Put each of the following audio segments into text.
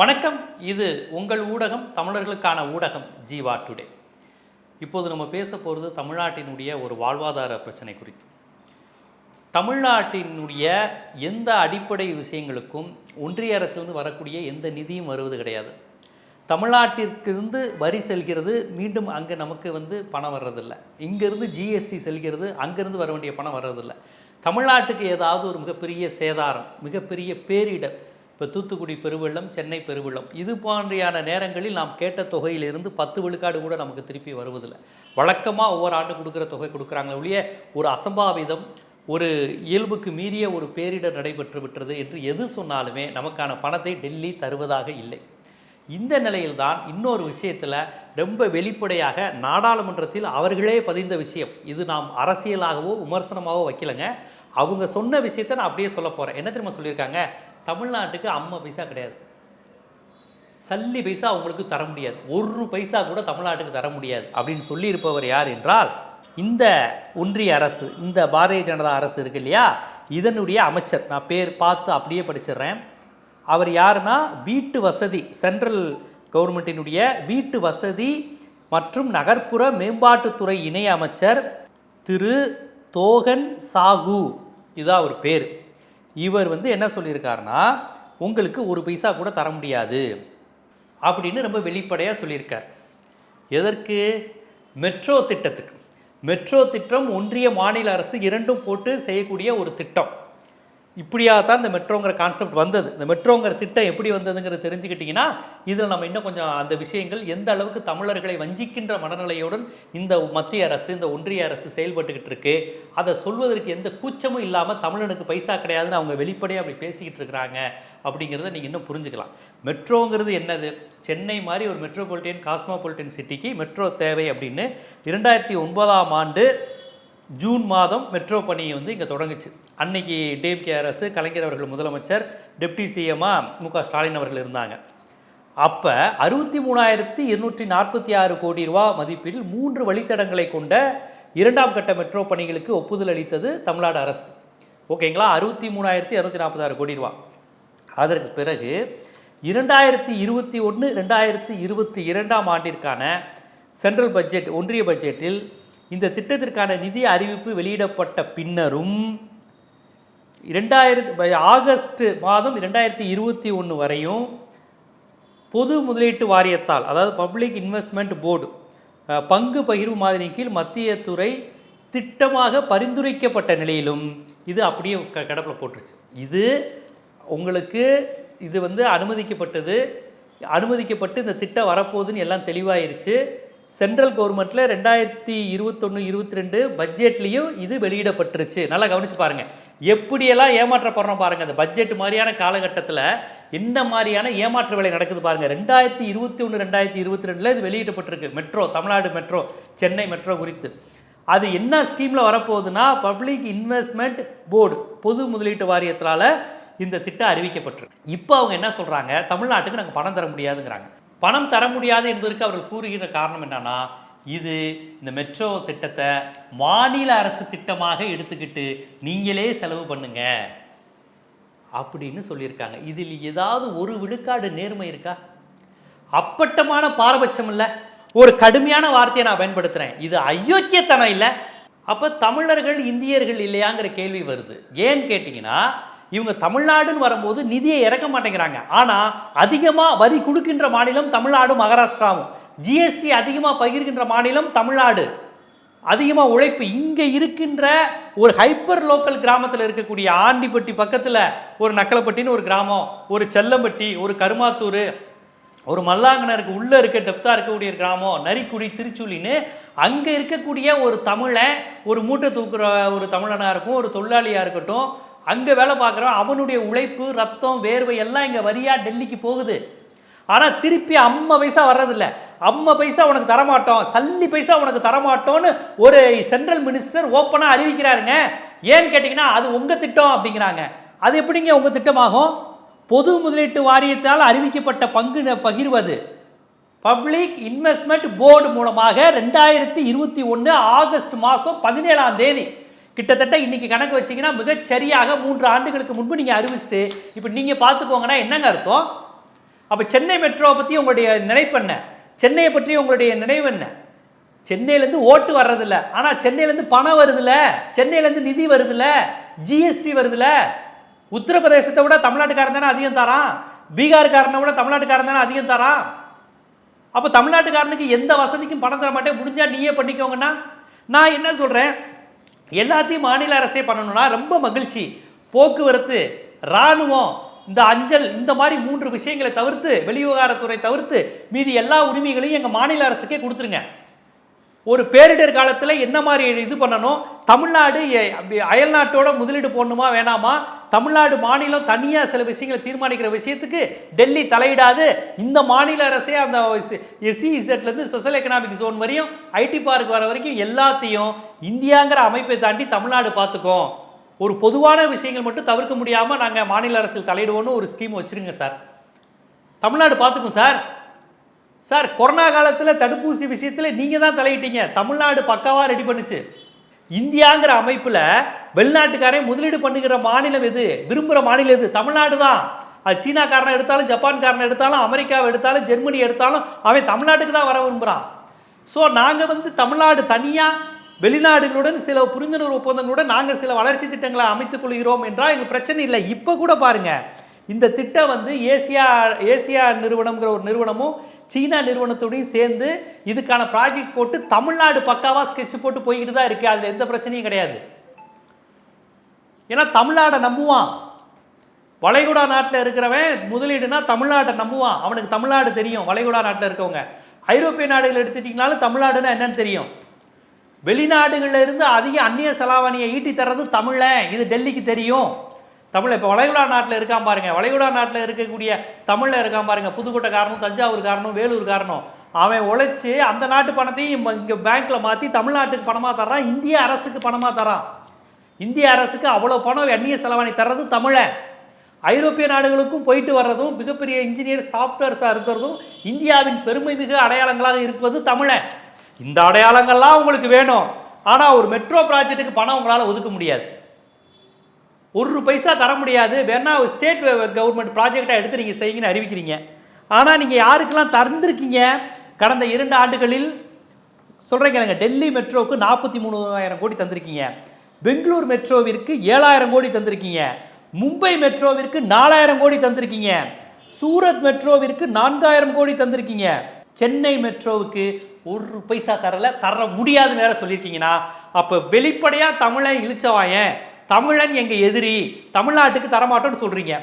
வணக்கம். இது உங்கள் ஊடகம் தமிழர்களுக்கான ஊடகம் ஜீவா டுடே. இப்போது நம்ம பேச போகிறது தமிழ்நாட்டினுடைய ஒரு வாழ்வாதார பிரச்சனை குறித்து. தமிழ்நாட்டினுடைய எந்த அடிப்படை விஷயங்களுக்கும் ஒன்றிய அரசிலிருந்து வரக்கூடிய எந்த நிதியும் வருவது கிடையாது. தமிழ்நாட்டிற்கிருந்து வரி செல்கிறது மீண்டும் அங்கே நமக்கு வந்து பணம் வர்றதில்லை. இங்கேருந்து ஜிஎஸ்டி செல்கிறது அங்கேருந்து வர வேண்டிய பணம் வர்றதில்லை. தமிழ்நாட்டுக்கு ஏதாவது ஒரு மிகப்பெரிய சேதாரம் மிகப்பெரிய பேரிடர் இப்போ தூத்துக்குடி பெருவெள்ளம் சென்னை பெருவெள்ளம் இது போன்றையான நேரங்களில் நாம் கேட்ட தொகையிலிருந்து பத்து விழுக்காடு கூட நமக்கு திருப்பி வருவதில்லை. வழக்கமாக ஒவ்வொரு ஆண்டு கொடுக்குற தொகை கொடுக்குறாங்க ஒழிய ஒரு அசம்பாவிதம் ஒரு இயல்புக்கு மீறிய ஒரு பேரிடர் நடைபெற்று விட்டது என்று எது சொன்னாலுமே நமக்கான பணத்தை டெல்லி தருவதாக இல்லை. இந்த நிலையில்தான் இன்னொரு விஷயத்தில் ரொம்ப வெளிப்படையாக நாடாளுமன்றத்தில் அவர்களே பதிந்த விஷயம். இது நாம் அரசியலாகவோ விமர்சனமாகவோ வைக்கலைங்க. அவங்க சொன்ன விஷயத்தை நான் அப்படியே சொல்ல போகிறேன் என்ன தெரியுமா சொல்லியிருக்காங்க? தமிழ்நாட்டுக்கு அம்மா பைசா கிடையாது. சல்லி பைசா அவங்களுக்கு தர முடியாது. ஒரு பைசா கூட தமிழ்நாட்டுக்கு தர முடியாது. அப்படின்னு சொல்லியிருப்பவர் யார் என்றால் இந்த ஒன்றிய அரசு இந்த பாரதிய ஜனதா அரசு இருக்கு இல்லையா? இதனுடைய அமைச்சர். நான் பேர் பார்த்து அப்படியே படிச்சிடுறேன். அவர் யாருன்னா வீட்டு வசதி சென்ட்ரல் கவர்மெண்ட்டினுடைய வீட்டு வசதி மற்றும் நகர்ப்புற மேம்பாட்டுத்துறை இணை அமைச்சர் திரு தோகன் சாகு. இதான் அவர் பேர். இவர் வந்து என்ன சொல்லியிருக்காருன்னா உங்களுக்கு ஒரு பைசா கூட தர முடியாது. அப்படின்னு ரொம்ப வெளிப்படையாக சொல்லியிருக்கார். எதற்கு? மெட்ரோ திட்டத்துக்கு. மெட்ரோ திட்டம் ஒன்றிய மாநில அரசு இரண்டும் போட்டு செய்யக்கூடிய ஒரு திட்டம். இப்படியாக தான் இந்த மெட்ரோங்கிற கான்செப்ட் வந்தது. இந்த மெட்ரோங்கிற திட்டம் எப்படி வந்ததுங்கிறத தெரிஞ்சுக்கிட்டிங்கன்னா இதில் நம்ம இன்னும் கொஞ்சம் அந்த விஷயங்கள் எந்த அளவுக்கு தமிழர்களை வஞ்சிக்கின்ற மனநிலையுடன் இந்த மத்திய அரசு இந்த ஒன்றிய அரசு செயல்பட்டுக்கிட்டு இருக்கு அதை சொல்வதற்கு எந்த கூச்சமும் இல்லாமல் தமிழனுக்கு பைசா கிடையாதுன்னு அவங்க வெளிப்படையாக அப்படி பேசிக்கிட்டு இருக்கிறாங்க அப்படிங்கிறத நீங்கள் இன்னும் புரிஞ்சுக்கலாம். மெட்ரோங்கிறது என்னது? சென்னை மாதிரி ஒரு மெட்ரோபாலிட்டியன் காஸ்மோபாலிட்டியன் சிட்டிக்கு மெட்ரோ தேவை அப்படின்னு இரண்டாயிரத்தி ஒன்பதாம் ஆண்டு ஜூன் மாதம் மெட்ரோ பணியை வந்து இங்கே தொடங்குச்சு. அன்னைக்கு டிஎம்கே அரசு கலைஞர் அவர்கள் முதலமைச்சர் டெப்டி சிஎம்மாக மு க ஸ்டாலின் அவர்கள் இருந்தாங்க. அப்போ அறுபத்தி மூணாயிரத்தி இருநூற்றி நாற்பத்தி ஆறு கோடி ரூபா மதிப்பில் மூன்று வழித்தடங்களை கொண்ட இரண்டாம் கட்ட மெட்ரோ பணிகளுக்கு ஒப்புதல் அளித்தது தமிழ்நாடு அரசு. ஓகேங்களா? அறுபத்தி மூணாயிரத்தி இரநூத்தி நாற்பத்தாறு கோடி ரூபா. அதற்கு பிறகு இரண்டாயிரத்தி இருபத்தி ஒன்று ரெண்டாயிரத்தி இருபத்தி இரண்டாம் ஆண்டிற்கான சென்ட்ரல் பட்ஜெட் ஒன்றிய பட்ஜெட்டில் இந்த திட்டத்திற்கான நிதி அறிவிப்பு வெளியிடப்பட்ட பின்னரும் இரண்டாயிரத்து ஆகஸ்ட் மாதம் இரண்டாயிரத்தி இருபத்தி ஒன்று வரையும் பொது முதலீட்டு வாரியத்தால் அதாவது பப்ளிக் இன்வெஸ்ட்மெண்ட் போர்டு பங்கு பகிர்வு மாதிரியின் கீழ் மத்திய துறை திட்டமாக பரிந்துரைக்கப்பட்ட நிலையிலும் இது அப்படியே க கடப்பில் போட்டுருச்சு. இது உங்களுக்கு இது வந்து அனுமதிக்கப்பட்டது அனுமதிக்கப்பட்டு இந்த திட்டம் வரப்போகுதுன்னு எல்லாம் தெளிவாயிருச்சு. சென்ட்ரல் கவர்மெண்ட்டில் ரெண்டாயிரத்தி இருபத்தொன்று இருபத்தி ரெண்டு பட்ஜெட்லேயும் இது வெளியிடப்பட்டுருச்சு. நல்லா கவனிச்சு பாருங்கள் எப்படியெல்லாம் ஏமாற்றப்படுறோம் பாருங்கள் அந்த பட்ஜெட் மாதிரியான காலகட்டத்தில் என்ன மாதிரியான ஏமாற்று வேலை நடக்குது பாருங்கள் ரெண்டாயிரத்தி இருபத்தி ஒன்று ரெண்டாயிரத்தி இருபத்தி ரெண்டில் இது வெளியிடப்பட்டிருக்கு. Metro Tamil Nadu metro Chennai metro குறித்து. அது என்ன ஸ்கீமில் வரப்போகுதுன்னா பப்ளிக் இன்வெஸ்ட்மெண்ட் போர்டு பொது முதலீட்டு வாரியத்தினால இந்த திட்டம் அறிவிக்கப்பட்டிருக்கு. இப்போ அவங்க என்ன சொல்கிறாங்க தமிழ்நாட்டுக்கு நாங்கள் பணம் தர முடியாதுங்கிறாங்க. பணம் தர முடியாது என்பதற்கு அவர்கள் கூறுகிற காரணம் என்னன்னா இது இந்த மெட்ரோ திட்டத்தை மாநில அரசு திட்டமாக எடுத்துக்கிட்டு நீங்களே செலவு பண்ணுங்க அப்படின்னு சொல்லியிருக்காங்க. இதில் ஏதாவது ஒரு விழுக்காடு நேர்மை இருக்கா? அப்பட்டமான பாரபட்சம் இல்லை. ஒரு கடுமையான வார்த்தையை நான் பயன்படுத்துகிறேன் இது அயோக்கியத்தனம் இல்லை. அப்போ தமிழர்கள் இந்தியர்கள் இல்லையாங்கிற கேள்வி வருது. ஏன்னு கேட்டிங்கன்னா இவங்க தமிழ்நாடுன்னு வரும்போது நிதியை இறக்க மாட்டேங்கிறாங்க. ஆனால் அதிகமாக வரி கொடுக்கின்ற மாநிலம் தமிழ்நாடு மகாராஷ்டிராவும். ஜிஎஸ்டி அதிகமாக பகிர்கின்ற மாநிலம் தமிழ்நாடு. அதிகமாக உழைப்பு இங்கே இருக்கின்ற ஒரு ஹைப்பர் லோக்கல் கிராமத்தில் இருக்கக்கூடிய ஆண்டிப்பட்டி பக்கத்தில் ஒரு நக்கலப்பட்டின்னு ஒரு கிராமம் ஒரு செல்லம்பட்டி ஒரு கருமாத்தூர் ஒரு மல்லாங்கனருக்கு உள்ளே இருக்க டெப்த்தாக இருக்கக்கூடிய கிராமம் நரிக்குடி திருச்சுலின்னு அங்கே இருக்கக்கூடிய ஒரு தமிழன் ஒரு மூட்டை தூக்குற ஒரு தமிழனாக இருக்கும் ஒரு தொழிலாளியாக இருக்கட்டும் அங்கே வேலை பார்க்குறோம் அவனுடைய உழைப்பு ரத்தம் வேர்வை எல்லாம் இங்கே வரியா டெல்லிக்கு போகுது. ஆனால் திருப்பி அம்மா பைசா வர்றதில்ல. அம்மா பைசா உனக்கு தரமாட்டோம். சல்லி பைசா உனக்கு தரமாட்டோன்னு ஒரு சென்ட்ரல் மினிஸ்டர் ஓப்பனாக அறிவிக்கிறாருங்க. ஏன்னு கேட்டிங்கன்னா அது உங்கள் திட்டம் அப்படிங்கிறாங்க. அது எப்படிங்க உங்கள் திட்டமாகும்? பொது முதலீட்டு வாரியத்தால் அறிவிக்கப்பட்ட பங்கு ந- பகிர்வது. பப்ளிக் இன்வெஸ்ட்மெண்ட் போர்டு மூலமாக ரெண்டாயிரத்தி இருபத்தி ஒன்று ஆகஸ்ட் மாதம் பதினேழாம் தேதி கிட்டத்தட்ட இன்றைக்கி கணக்கு வச்சீங்கன்னா மிகச்சரியாக மூன்று ஆண்டுகளுக்கு முன்பு நீங்கள் அறிவிச்சிட்டு இப்போ நீங்கள் பார்த்துக்கோங்கன்னா என்னங்க அர்த்தம்? அப்போ சென்னை மெட்ரோவை பற்றி உங்களுடைய நினைப்பு என்ன? சென்னையை பற்றி உங்களுடைய நினைவு என்ன? சென்னையிலேருந்து ஓட்டு வர்றதில்ல. ஆனால் சென்னையிலேருந்து பணம் வருதுல்ல. சென்னையிலேருந்து நிதி வருதுல்ல. ஜிஎஸ்டி வருதுல்ல. உத்தரப்பிரதேசத்தை விட தமிழ்நாட்டுக்காரன் தானே அதிகம் தரான்? பீகார்காரனை விட தமிழ்நாட்டுக்காரன் தானே அதிகம் தரான்? அப்போ தமிழ்நாட்டுக்காரனுக்கு எந்த வசதிக்கும் பணம் தர மாட்டேன். முடிஞ்சால் நீயே பண்ணிக்கோங்கன்னா. நான் என்ன சொல்கிறேன் எல்லாத்தையும் மாநில அரசே பண்ணணும்னா ரொம்ப மகிழ்ச்சி. போக்குவரத்து இராணுவம் இந்த அஞ்சல் இந்த மாதிரி மூன்று விஷயங்களை தவிர்த்து வெளிவிவகாரத்துறை தவிர்த்து மீதி எல்லா உரிமைகளையும் எங்கள் மாநில அரசுக்கே கொடுத்துருங்க. ஒரு பேரிடர் காலத்தில் என்ன மாதிரி இது பண்ணணும்? தமிழ்நாடு அயல்நாட்டோட முதலீடு போடணுமா வேணாமா? தமிழ்நாடு மாநிலம் தனியாக சில விஷயங்களை தீர்மானிக்கிற விஷயத்துக்கு டெல்லி தலையிடாது. இந்த மாநில அரசே அந்த எஸ்சி இசட்லேருந்து ஸ்பெஷல் எக்கனாமிக் ஜோன் வரையும் ஐடி பார்க் வர வரைக்கும் எல்லாத்தையும் இந்தியாங்கிற அமைப்பை தாண்டி தமிழ்நாடு பார்த்துக்கும். ஒரு பொதுவான விஷயங்கள் மட்டும் தவிர்க்க முடியாமல் நாங்கள் மாநில அரசில் தலையிடுவோன்னு ஒரு ஸ்கீம் வச்சுருங்க சார். தமிழ்நாடு பார்த்துக்கும் சார். சார் கொரோனா காலத்தில் தடுப்பூசி விஷயத்தில் நீங்கள் தான் தலையிட்டீங்க. தமிழ்நாடு பக்காவாக ரெடி பண்ணுச்சு. இந்தியாங்கிற அமைப்பில் வெளிநாட்டுக்காரன் முதலீடு பண்ணுகிற மாநிலம் எது? விரும்புகிற மாநிலம் எது? தமிழ்நாடு தான். அது சீனாக்காரனை எடுத்தாலும் ஜப்பான்காரனை எடுத்தாலும் அமெரிக்காவை எடுத்தாலும் ஜெர்மனி எடுத்தாலும் அவன் தமிழ்நாட்டுக்கு தான் வர விரும்புகிறான் ஸோ நாங்கள் வந்து தமிழ்நாடு தனியாக வெளிநாடுகளுடன் சில புரிந்துணர்வு ஒப்பந்தங்களுடன் நாங்கள் சில வளர்ச்சி திட்டங்களை அமைத்துக் கொள்கிறோம் என்றால் எங்களுக்கு பிரச்சனை இல்லை. இப்போ கூட பாருங்கள் இந்த திட்டம் வந்து ஏசியா ஏசியா நிறுவனம்ங்கிற ஒரு நிறுவனமும் சீனா நிறுவனத்தோடையும் சேர்ந்து இதுக்கான ப்ராஜெக்ட் போட்டு தமிழ்நாடு பக்காவாக ஸ்கெட்ச் போட்டு போய்கிட்டு தான் இருக்கு. அதில் எந்த பிரச்சனையும் கிடையாது. ஏன்னா தமிழ்நாடை நம்புவான். வளைகுடா நாட்டில் இருக்கிறவன் முதலீடுனா தமிழ்நாட்டை நம்புவான். அவனுக்கு தமிழ்நாடு தெரியும் வளைகுடா நாட்டில் இருக்கவங்க. ஐரோப்பிய நாடுகள் எடுத்துட்டிங்கனாலும் தமிழ்நாடுனா என்னன்னு தெரியும். வெளிநாடுகளில் இருந்து அதிக அந்நிய செலாவணியை ஈட்டி தர்றது தமிழன் இது டெல்லிக்கு தெரியும். தமிழ் இப்போ வளைகுடா நாட்டில் இருக்கான் பாருங்க. வளைகுடா நாட்டில் இருக்கக்கூடிய தமிழில் இருக்கான் பாருங்க. புதுக்கோட்டை காரணம் தஞ்சாவூர் காரணம் வேலூர் காரணம். அவன் உழைச்சி அந்த நாட்டு பணத்தையும் இங்கே பேங்க்கில் மாற்றி தமிழ்நாட்டுக்கு பணமாக தர்றான். இந்திய அரசுக்கு பணமாக தரான் இந்திய அரசுக்கு அவ்வளோ பணம் எண்ணிய செலவாணி தர்றது தமிழன் ஐரோப்பிய நாடுகளுக்கும் போயிட்டு வர்றதும் மிகப்பெரிய இன்ஜினியர் சாஃப்ட்வேர்ஸாக இருக்கிறதும் இந்தியாவின் பெருமை மிகு அடையாளங்களாக இருப்பது தமிழன் இந்த அடையாளங்கள்லாம் உங்களுக்கு வேணும். ஆனால் ஒரு மெட்ரோ ப்ராஜெக்ட்டுக்கு பணம் உங்களால் ஒதுக்க முடியாது. ஒரு பைசா தர முடியாது. வேணா ஒரு ஸ்டேட் கவர்மெண்ட் ப்ராஜெக்டாக எடுத்து நீங்கள் செய்யுங்கன்னு அறிவிக்கிறீங்க. ஆனால் நீங்கள் யாருக்கெல்லாம் தந்துருக்கீங்க? கடந்த இரண்டு ஆண்டுகளில் சொல்கிறேங்க கேளுங்க. டெல்லி மெட்ரோவுக்கு நாற்பத்தி மூணாயிரம் கோடி தந்திருக்கீங்க. பெங்களூர் மெட்ரோவிற்கு ஏழாயிரம் கோடி தந்திருக்கீங்க. மும்பை மெட்ரோவிற்கு நாலாயிரம் கோடி தந்திருக்கீங்க. சூரத் மெட்ரோவிற்கு நான்காயிரம் கோடி தந்திருக்கீங்க. சென்னை மெட்ரோவுக்கு ஒரு பைசா தரல. தர முடியாதுன்னு வேற சொல்லியிருக்கீங்கன்னா அப்போ வெளிப்படையாக தமிழை இழிச்சவாயன். தமிழன் எங்கள் எதிரி? தமிழ்நாட்டுக்கு தரமாட்டோம்னு சொல்கிறீங்க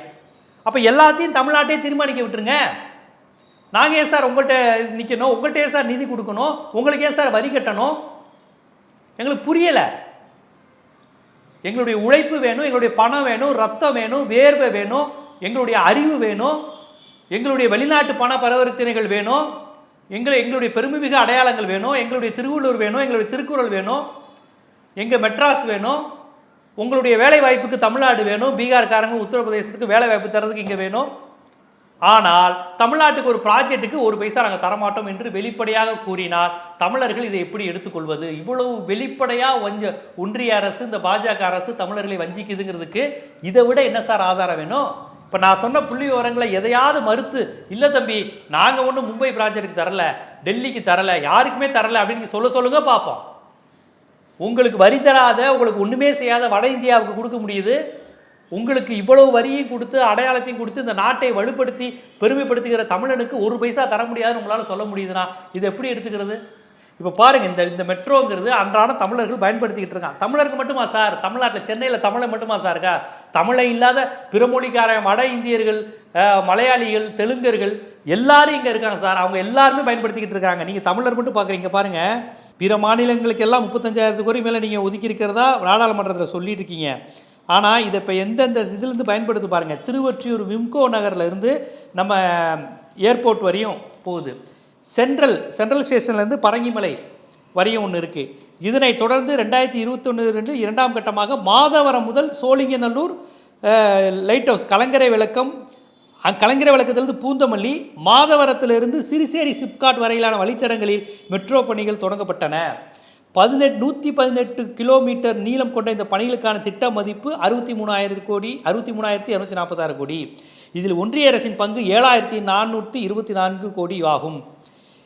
அப்போ எல்லாத்தையும் தமிழ்நாட்டையே தீர்மானிக்க விட்டுருங்க. நாங்கள் ஏன் சார் உங்கள்கிட்ட நிற்கணும் உங்கள்கிட்ட ஏன் சார் நிதி கொடுக்கணும்? உங்களுக்கு ஏன் சார் வரி கட்டணும்? எங்களுக்கு புரியலை. எங்களுடைய உழைப்பு வேணும் எங்களுடைய பணம் வேணும் ரத்தம் வேணும் வேர்வை வேணும் எங்களுடைய அறிவு வேணும் எங்களுடைய வெளிநாட்டு பண பரிவர்த்தனைகள் வேணும் எங்களை எங்களுடைய பெருமைமிகு அடையாளங்கள் வேணும் எங்களுடைய திருவள்ளூர் வேணும் எங்களுடைய திருக்குறள் வேணும் எங்கள் மெட்ராஸ் வேணும் உங்களுடைய வேலை வாய்ப்புக்கு தமிழ்நாடு வேணும் பீகார்காரங்க உத்தரப்பிரதேசத்துக்கு வேலை வாய்ப்பு தரதுக்கு இங்கே வேணும். ஆனால் தமிழ்நாட்டுக்கு ஒரு ப்ராஜெக்ட்டுக்கு ஒரு பைசா நாங்கள் தரமாட்டோம் என்று வெளிப்படையாக கூறினார் தமிழர்கள் இதை எப்படி எடுத்துக்கொள்வது? இவ்வளவு வெளிப்படையாக வஞ்ச ஒன்றிய அரசு இந்த பாஜக அரசு தமிழர்களை வஞ்சிக்குதுங்கிறதுக்கு இதை விட என்ன சார் ஆதாரம் வேணும்? இப்போ நான் சொன்ன புள்ளி விவரங்களை எதையாவது மறுத்து இல்லை தம்பி நாங்கள் ஒன்றும் மும்பை ப்ராஜெக்ட்டுக்கு தரல டெல்லிக்கு தரல யாருக்குமே தரல அப்படின்னு சொல்ல சொல்லுங்க பார்ப்போம். உங்களுக்கு வரி தராத உங்களுக்கு ஒன்றுமே செய்யாத வட இந்தியாவுக்கு கொடுக்க முடியுது. உங்களுக்கு இவ்வளவு வரியும் கொடுத்து அடையாளத்தையும் கொடுத்து இந்த நாட்டை வலுப்படுத்தி பெருமைப்படுத்துகிற தமிழனுக்கு ஒரு பைசா தர முடியாதுன்னு உங்களால் சொல்ல முடியுதுன்னா இது எப்படி எடுத்துக்கிறது? இப்போ பாருங்க இந்த இந்த மெட்ரோங்கிறது அன்றாட தமிழர்கள் பயன்படுத்திக்கிட்டு இருக்கான் தமிழருக்கு மட்டுமா சார்? தமிழ்நாட்டில் சென்னையில் தமிழை மட்டுமா சார் இருக்கா? தமிழை இல்லாத பிற மொழிக்காரன் வட இந்தியர்கள் மலையாளிகள் தெலுங்கர்கள் எல்லாரும் இங்கே இருக்காங்க சார். அவங்க எல்லாருமே பயன்படுத்திக்கிட்டு இருக்காங்க. நீங்கள் தமிழர் மட்டும் பார்க்குறீங்க பாருங்கள் பிற மாநிலங்களுக்கு எல்லாம் முப்பத்தஞ்சாயிரத்து கோடி மேலே நீங்கள் ஒதுக்கி இருக்கிறதா நாடாளுமன்றத்தில் சொல்லிட்டு இருக்கீங்க. ஆனால் இதை இப்போ எந்தெந்த இதுலேருந்து பயன்படுத்து பாருங்கள் திருவொற்றியூர் விம்கோ நகரில் இருந்து நம்ம ஏர்போர்ட் வரையும் போகுது. சென்ட்ரல் சென்ட்ரல் ஸ்டேஷன்லேருந்து பரங்கிமலை வரையும் ஒன்று இருக்குது இதனை தொடர்ந்து ரெண்டாயிரத்தி இருபத்தொன்று ரெண்டு இரண்டாம் கட்டமாக மாதவரம் முதல் சோழிங்கநல்லூர் லைட் ஹவுஸ் கலங்கரை விளக்கம் அங்க கலங்கரை விளக்கத்திலிருந்து பூந்தமல்லி மாதவரத்திலிருந்து சிறுசேரி சிப்காட் வரையிலான வழித்தடங்களில் மெட்ரோ பணிகள் தொடங்கப்பட்டன. பதினெட்டு நூற்றி பதினெட்டு கிலோமீட்டர் நீளம் கொண்ட இந்த பணிகளுக்கான திட்ட மதிப்பு அறுபத்தி மூணாயிரம் கோடி அறுபத்தி மூணாயிரத்தி இரநூத்தி நாற்பத்தாறு கோடி. இதில் ஒன்றிய அரசின் பங்கு ஏழாயிரத்தி நானூற்றி இருபத்தி நான்கு கோடி ஆகும்.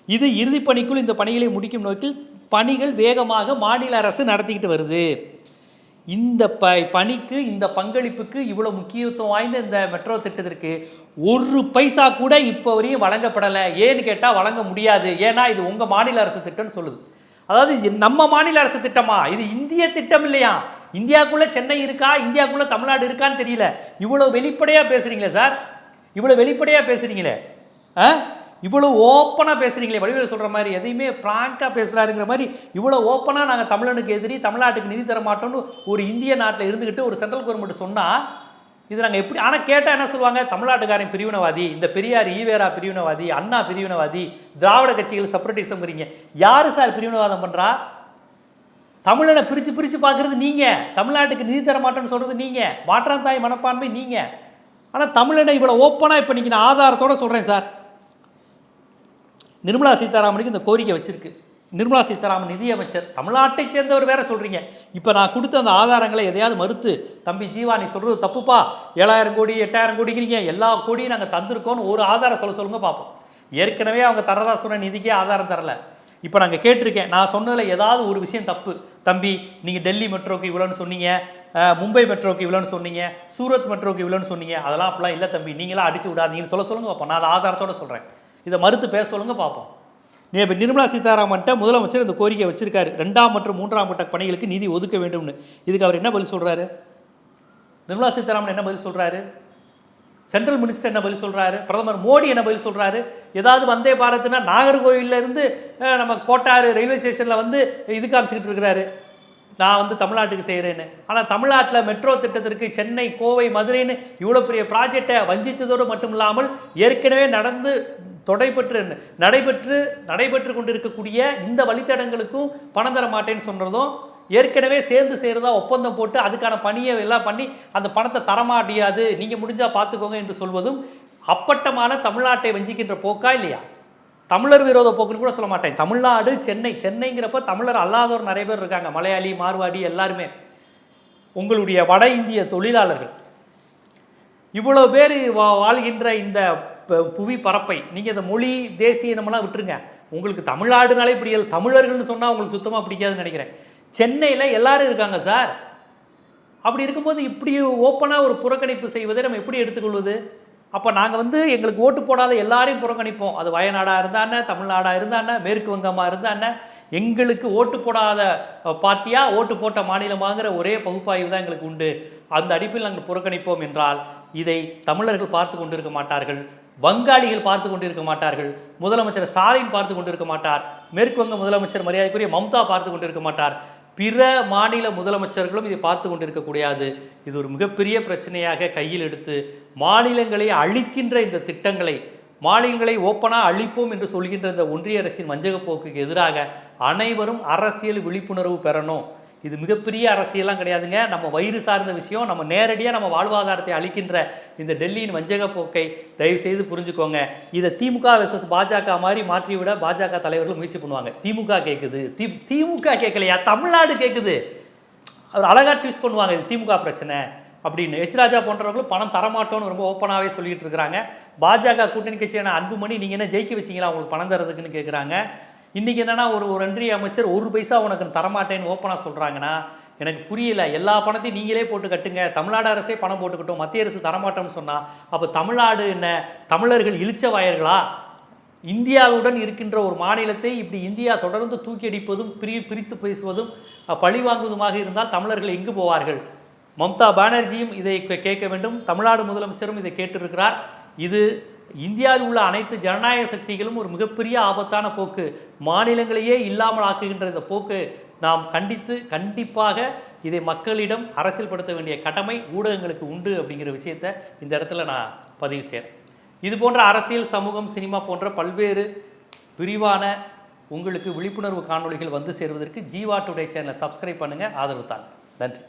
இது இறுதிப் பணிக்குள் இந்த பணிகளை முடிக்கும் நோக்கில் பணிகள் வேகமாக மாநில அரசு நடத்திக்கிட்டு வருது. இந்த ப பணிக்கு இந்த பங்களிப்புக்கு இவ்வளோ முக்கியத்துவம் வாய்ந்த இந்த மெட்ரோ திட்டத்திற்கு ஒரு பைசா கூட இப்போ வரையும் வழங்கப்படலை. ஏன்னு கேட்டால் வழங்க முடியாது. ஏன்னா இது உங்கள் மாநில அரசு திட்டம்னு சொல்லுது. அதாவது நம்ம மாநில அரசு திட்டமா? இது இந்திய திட்டம் இல்லையா? இந்தியாவுக்குள்ளே சென்னை இருக்கா? இந்தியாவுக்குள்ளே தமிழ்நாடு இருக்கான்னு தெரியல. இவ்வளோ வெளிப்படையாக பேசுகிறீங்களே சார். இவ்வளோ வெளிப்படையாக பேசுகிறீங்களே ஆ? இவ்வளோ ஓப்பனாக பேசுகிறீங்களே வடிவேல் சொல்கிற மாதிரி எதையுமே ப்ராங்காக பேசுகிறாருங்கிற மாதிரி இவ்வளோ ஓப்பனாக நாங்கள் தமிழனுக்கு எதிரி தமிழ்நாட்டுக்கு நிதி தர மாட்டோம்னு ஒரு இந்திய நாட்டில் இருந்துக்கிட்டு ஒரு சென்ட்ரல் கவர்மெண்ட் சொன்னால் இது நாங்கள் எப்படி ஆனால் கேட்டால் என்ன சொல்லுவாங்க? தமிழ்நாட்டுக்காரன் பிரிவினவாதி இந்த பெரியார் ஈவேரா பிரிவினவாதி அண்ணா பிரிவினவாதி திராவிட கட்சிகள் செப்பரேட்டிசம்ங்கிறீங்க. யார் சார் பிரிவினவாதம் பண்ணுறா தமிழனை பிரித்து பிரித்து பார்க்குறது நீங்கள் தமிழ்நாட்டுக்கு நிதி தர மாட்டோம்னு சொல்கிறது நீங்கள் மாற்றாந்தாய் மனப்பான்மை நீங்கள் ஆனால் தமிழனை இவ்வளோ ஓப்பனாக இப்போ நீங்கள் நான் ஆதாரத்தோடு சொல்கிறேன் சார் நிர்மலா சீதாராமனுக்கு இந்த கோரிக்கை வச்சிருக்கு. நிர்மலா சீதாராமன் நிதியமைச்சர். தமிழ்நாட்டை சேர்ந்தவர் வேற சொல்கிறீங்க இப்போ நான் கொடுத்த அந்த ஆதாரங்களை எதையாவது மறுத்து தம்பி ஜீவா நீ சொல்கிறது தப்புப்பா. ஏழாயிரம் கோடி எட்டாயிரம் கோடிக்கிறீங்க எல்லா கோடியும் நாங்கள் தந்திருக்கோம்னு ஒரு ஆதாரம் சொல்ல சொல்லுங்க பார்ப்போம் ஏற்கனவே அவங்க தரதா சொன்ன நிதிக்கே ஆதாரம் தரல. இப்போ நாங்கள் கேட்டிருக்கேன். நான் சொன்னதில் ஏதாவது ஒரு விஷயம் தப்பு. தம்பி நீங்கள் டெல்லி மெட்ரோக்கு இவ்வளோன்னு சொன்னீங்க. மும்பை மெட்ரோக்கு இவ்வளோன்னு சொன்னீங்க. சூரத் மெட்ரோக்கு இவ்வளோன்னு சொன்னீங்க. அதெல்லாம் அப்படிலாம் இல்லை தம்பி. நீங்களாம் அடிச்சு விடாதீங்கன்னு சொல்ல சொல்லுங்க பார்ப்போம் நான் அதை ஆதாரத்தோட சொல்கிறேன் இதை மறுத்து பேச சொல்லுங்க பார்ப்போம். நீ இப்போ நிர்மலா சீதாராமன்ட்ட முதலமைச்சர் இந்த கோரிக்கை வச்சிருக்காரு. ரெண்டாம் மற்றும் மூன்றாம் கட்ட பணிகளுக்கு நிதி ஒதுக்க வேண்டும்னு. இதுக்கு அவர் என்ன பதில் சொல்கிறாரு நிர்மலா சீதாராமன் என்ன பதில் சொல்கிறாரு சென்ட்ரல் மினிஸ்டர் என்ன பதில் சொல்கிறாரு பிரதமர் மோடி என்ன பதில் சொல்கிறாரு ஏதாவது வந்தே பாரத்னா நாகர்கோவில்ல இருந்து நம்ம கோட்டாறு ரயில்வே ஸ்டேஷனில் வந்து இது காமிச்சிக்கிட்டு இருக்கிறாரு. நான் வந்து தமிழ்நாட்டுக்கு செய்கிறேன்னு ஆனால் தமிழ்நாட்டில் மெட்ரோ திட்டத்திற்கு சென்னை கோவை மதுரைன்னு இவ்வளோ பெரிய ப்ராஜெக்டை வஞ்சித்ததோடு மட்டும் இல்லாமல் ஏற்கனவே நடந்து தொடைபெற்று நடைபெற்று நடைபெற்று கொண்டிருக்கக்கூடிய இந்த வழித்தடங்களுக்கும் பணம் தர மாட்டேன்னு சொல்கிறதும் ஏற்கனவே சேர்ந்து செய்கிறதா ஒப்பந்தம் போட்டு அதுக்கான பணியை எல்லாம் பண்ணி அந்த பணத்தை தரமாட்டியாது நீங்கள் முடிஞ்சால் பார்த்துக்கோங்க என்று சொல்வதும் அப்பட்டமான தமிழ்நாட்டை வஞ்சிக்கின்ற போக்கா இல்லையா? தமிழர் விரோத போக்குன்னு கூட சொல்ல மாட்டேன். தமிழ்நாடு சென்னை சென்னைங்கிறப்ப தமிழர் அல்லாதவர் நிறைய பேர் இருக்காங்க. மலையாளி மார்வாடி எல்லாருமே. உங்களுடைய வட இந்திய தொழிலாளர்கள். இவ்வளோ பேர் வா- வாழ்கின்ற இந்த புவி பரப்பை. நீங்கள் இந்த மொழி தேசிய நம்மலாம் விட்டுருங்க. உங்களுக்கு தமிழ்நாடுனாலே பிடிக்காது தமிழர்கள்னு சொன்னால் உங்களுக்கு சுத்தமாக பிடிக்காதுன்னு நினைக்கிறேன். சென்னையில் எல்லாரும் இருக்காங்க சார். அப்படி இருக்கும்போது இப்படி ஓப்பனாக ஒரு புறக்கணிப்பு செய்வதை நம்ம எப்படி எடுத்துக்கொள்வது? அப்போ நாங்கள் வந்து எங்களுக்கு ஓட்டு போடாத எல்லாரையும் புறக்கணிப்போம். அது வயநாடாக இருந்தானே தமிழ்நாடாக இருந்தானே மேற்கு வங்கமாக இருந்தானே எங்களுக்கு ஓட்டு போடாத பார்ட்டியாக ஓட்டு போட்ட மாநிலமாகிற ஒரே பகுப்பாய்வு தான் எங்களுக்கு உண்டு. அந்த அடிப்பில் நாங்கள் புறக்கணிப்போம் என்றால் இதை தமிழர்கள் பார்த்து கொண்டிருக்க மாட்டார்கள். வங்காளிகள் பார்த்து கொண்டிருக்க மாட்டார்கள். முதலமைச்சர் ஸ்டாலின் பார்த்து கொண்டிருக்க மாட்டார். மேற்குவங்க முதலமைச்சர் மரியாதைக்குரிய மம்தா பார்த்து கொண்டிருக்க மாட்டார். பிற மாநில முதலமைச்சர்களும் இதை பார்த்து கொண்டிருக்க கூடாது இது ஒரு மிகப்பெரிய பிரச்சனையாக கையில் எடுத்து மாநிலங்களை அழிக்கின்ற இந்த திட்டங்களை மாநிலங்களை ஓப்பனாக அழிப்போம் என்று சொல்கின்ற இந்த ஒன்றிய அரசின் வஞ்சக போக்குக்கு எதிராக அனைவரும் அரசியல் விழிப்புணர்வு பெறணும். இது மிகப்பெரிய அரசியலாம் கிடையாதுங்க. நம்ம வயிறு சார்ந்த விஷயம் நம்ம நேரடியாக நம்ம வாழ்வாதாரத்தை அளிக்கின்ற இந்த டெல்லியின் வஞ்சக போக்கை தயவு செய்து புரிஞ்சுக்கோங்க. இதை திமுக விசஸ் பாஜக மாதிரி மாற்றிவிட பாஜக தலைவர்கள் முயற்சி பண்ணுவாங்க. திமுக கேட்குது தி திமுக கேட்கலையா தமிழ்நாடு கேட்குது அவர் அழகாக ட்விஸ்ட் பண்ணுவாங்க இது திமுக பிரச்சனை அப்படின்னு. எச் ராஜா போன்றவர்களும் பணம் தரமாட்டோம்னு ரொம்ப ஓப்பனாகவே சொல்லிட்டு இருக்கிறாங்க. பாஜக கூட்டணி கட்சியான அன்புமணி நீங்கள் என்ன ஜெயிக்க வச்சீங்களா? உங்களுக்கு பணம் தரதுக்குன்னு கேட்குறாங்க இன்றைக்கி என்னன்னா ஒரு ஒரு ஒன்றிய அமைச்சர் ஒரு பைசா உனக்கு தரமாட்டேன்னு ஓப்பனாக சொல்கிறாங்கன்னா எனக்கு புரியல. எல்லா பணத்தையும் நீங்களே போட்டு கட்டுங்க. தமிழ்நாடு அரசே பணம் போட்டுக்கட்டும். மத்திய அரசு தரமாட்டோம்னு சொன்னால் அப்போ தமிழ்நாடு என்ன? தமிழர்கள் இழிச்ச வாயர்களா? இந்தியாவுடன் இருக்கின்ற ஒரு மாநிலத்தை இப்படி இந்தியா தொடர்ந்து தூக்கியடிப்பதும் பிரி பிரித்து பேசுவதும் பழிவாங்குவதுமாக இருந்தால் தமிழர்கள் எங்கு போவார்கள்? மம்தா பானர்ஜியும் இதை கே- கேட்க வேண்டும். தமிழ்நாடு முதலமைச்சரும் இதை கேட்டிருக்கிறார். இது இந்தியாவில் உள்ள அனைத்து ஜனநாயக சக்திகளும் ஒரு மிகப்பெரிய ஆபத்தான போக்கு. மாநிலங்களையே இல்லாமல் ஆக்குகின்ற இந்த போக்கு நாம் கண்டித்து கண்டிப்பாக இதை மக்களிடம் அரசியல்படுத்த வேண்டிய கடமை ஊடகங்களுக்கு உண்டு அப்படிங்கிற விஷயத்தை இந்த இடத்துல நான் பதிவு செய்கிறேன் இது போன்ற அரசியல் சமூகம் சினிமா போன்ற பல்வேறு விரிவான உங்களுக்கு விழிப்புணர்வு காணொளிகள் வந்து சேருவதற்கு ஜீவா டுடே சேனலை சப்ஸ்கிரைப் பண்ணுங்கள் ஆதரவு தாங்க. நன்றி.